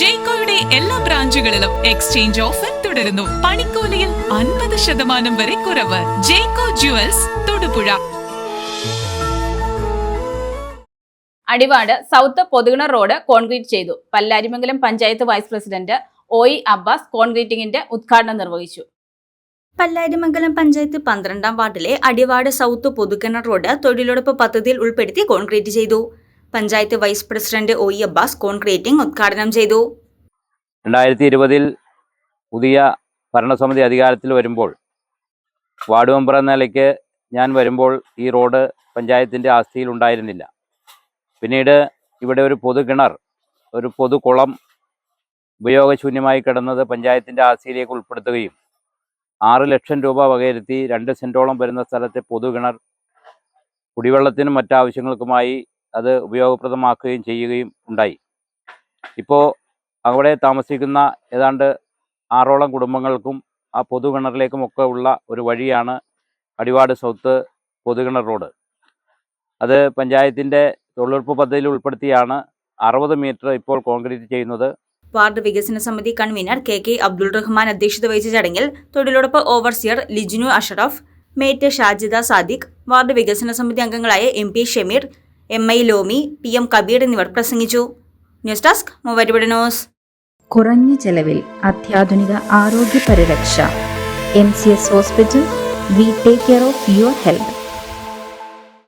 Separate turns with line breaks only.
ജയ്കോയുടെ എല്ലാ ബ്രാഞ്ചുകളിലും exchange offer തുടരുന്നു. പണിക്കൂലിയിൽ അൻപത് ശതമാനം വരെ കുറവ്. ജയ്കോ ജുവൽസ് തൊടുപുഴ.
അടിവാട് സൗത്ത് പൊതുകിണർ റോഡ് കോൺക്രീറ്റ് ചെയ്തു. Pallarimangalam panchayat vice president O E Abbas കോൺക്രീറ്റിംഗിന്റെ ഉദ്ഘാടനം നിർവഹിച്ചു.
പല്ലാരിമംഗലം പഞ്ചായത്ത് പന്ത്രണ്ടാം വാർഡിലെ അടിവാട് സൗത്ത് പൊതുകിണർ റോഡ് തൊഴിലുറപ്പ് പദ്ധതിയിൽ ഉൾപ്പെടുത്തി കോൺക്രീറ്റ് ചെയ്തു. Panchayat vice president O E Abbas concreting ഉദ്ഘാടനം ചെയ്തു.
രണ്ടായിരത്തി ഇരുപതിൽ പുതിയ ഭരണസമിതി അധികാരത്തിൽ വരുമ്പോൾ വാർഡ് മെമ്പർ എന്ന നിലയ്ക്ക് ഞാൻ വരുമ്പോൾ ഈ റോഡ് പഞ്ചായത്തിന്റെ ആസ്തിയിൽ ഉണ്ടായിരുന്നില്ല. പിന്നീട് ഇവിടെ ഒരു പൊതു കിണർ ഒരു പൊതു കുളം ഉപയോഗശൂന്യമായി കിടന്നത് പഞ്ചായത്തിന്റെ ആസ്തിയിലേക്ക് ഉൾപ്പെടുത്തുകയും ആറ് ലക്ഷം രൂപ വകയിരുത്തി രണ്ട് സെന്റോളം വരുന്ന സ്ഥലത്തെ പൊതു കിണർ കുടിവെള്ളത്തിനും മറ്റാവശ്യങ്ങൾക്കുമായി അത് ഉപയോഗപ്രദമാക്കുകയും ചെയ്യുകയും ഉണ്ടായി. ഇപ്പോൾ അവിടെ താമസിക്കുന്ന ഏതാണ്ട് ആറോളം കുടുംബങ്ങൾക്കും ആ പൊതുകിണറിലേക്കുമൊക്കെ ഉള്ള ഒരു വഴിയാണ് അടിവാട് സൗത്ത് പൊതുകിണർ റോഡ്. അത് പഞ്ചായത്തിന്റെ തൊഴിലുറപ്പ് പദ്ധതിയിൽ ഉൾപ്പെടുത്തിയാണ് അറുപത് മീറ്റർ ഇപ്പോൾ കോൺക്രീറ്റ് ചെയ്യുന്നത്.
വാർഡ് വികസന സമിതി convener K K Abdul Rahman അധ്യക്ഷത വഹിച്ച ചടങ്ങിൽ തൊഴിലുറപ്പ് overseer ലിജിനു Ashraf mate Shajida Sadiq ward വികസന സമിതി അംഗങ്ങളായ M P Shameer M I Lomi P M Kabeer എന്നിവർ പ്രസംഗിച്ചു. ന്യൂസ് ഡെസ്ക് മൂവാറ്റുപുഴ ന്യൂസ്
കുറഞ്ഞ ചെലവിൽ അത്യാധുനിക ആരോഗ്യ പരിരക്ഷ M C S hospital we take care of your health